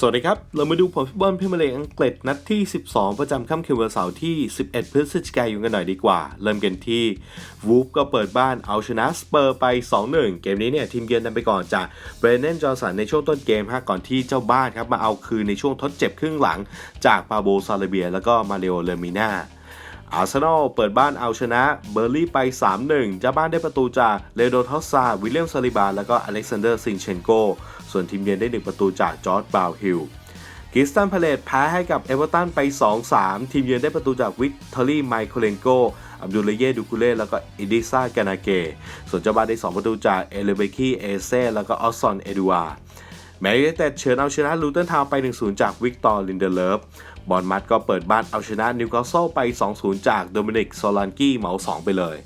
สวัสดีครับ เรามาดูผลฟุตบอลพรีเมียร์ลีกอังกฤษนัดที่ 12 ประจำค่ำคืนวันเสาร์ที่ 11 พฤศจิกายนกันหน่อยดีกว่า เริ่มกันที่วูฟก็เปิดบ้านเอาชนะสเปอร์ไป 2-1 เกมนี้เนี่ยทีมเยือนนำไปก่อนจากเบรนเนนจอร์สันในช่วงต้นเกมฮะก่อนที่เจ้าบ้านครับมาเอาคืนในช่วงทดเจ็บครึ่งหลังจากปาโบซาเลเบีย แล้วก็มาเรโอเลมิน่า อาร์เซนอลเปิดบ้านเอาชนะเบอร์ลี่ไป 3-1เจ้าบ้านได้ประตูจากเลโดทอสซา วิลเลียมซาลิบา แล้วก็อเล็กซานเดอร์ซินเชนโก ส่วนทีมเยือนได้ 1 ประตูจากจอร์ดบราวน์ฮิลกิสตันพาเลตแพ้ให้กับเอเวอร์ตันไป 2-3 ทีมเยือนได้ประตูจากวิกตอรี่ไมโครเลนโก อับดุลเลเยดูกุเล่ แล้วก็อิดิซากานาเก ส่วนเจ้าบ้านได้ 2 ประตูจากเอเลเบคีเอเซ่ แล้วก็ออสซอนเอดูอา แม้ยูไนเต็ดเฉือนเอาชนะลูเทนทาวน์ไป 1-0 จากวิกตอร์ลินเดเลฟบอลมัดก็เปิดบ้านเอาชนะนิวคาสเซิลไป 2-0 จากโดมินิกโซลันกี้เหมา 2 ไปเลย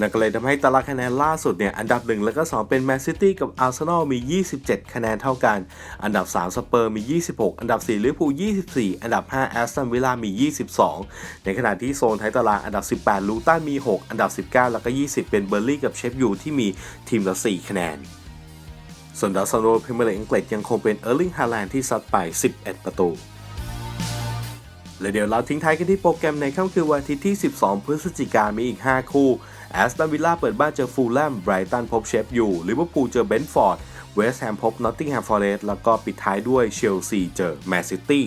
นั่นก็เลยทำให้ตารางคะแนนล่าสุดเนี่ยอันดับ 1 แล้วก็ 2 เป็นแมนซิตี้กับอาร์เซนอลมี 27 คะแนนเท่ากัน อันดับ 3 สเปอร์มี 26 อันดับ 4 ลิเวอร์พูล 24 อันดับ 5 แอสตันวิลล่ามี 22 ในขณะที่โซนท้ายตารางอันดับ 18 ลูตันมี 6 อันดับ 19 แล้วก็ 20 เป็นเบอร์ลี่กับเชฟยูที่มีทีมละ 4 คะแนน ส่วนดาวซันโรพรีเมียร์ลีกอังกฤษยังคงเป็นเออร์ลิงฮาแลนด์ที่ซัดไป 11 ประตู และเดี๋ยวเราทิ้งท้ายกันที่โปรแกรมในค่ำคืนวันอาทิตย์ที่ 12 พฤศจิกายนมีอีก 5 คู่แอสตันวิลล่าเปิดบ้านเจอฟูลแลมไบรตันพบเชฟยูลิเวอร์พูลเจอเบนฟอร์ดเวสต์แฮมพบนอตติงแฮมฟอร์เรสต์แล้วก็ปิดท้ายด้วยเชลซีเจอแมนซิตี้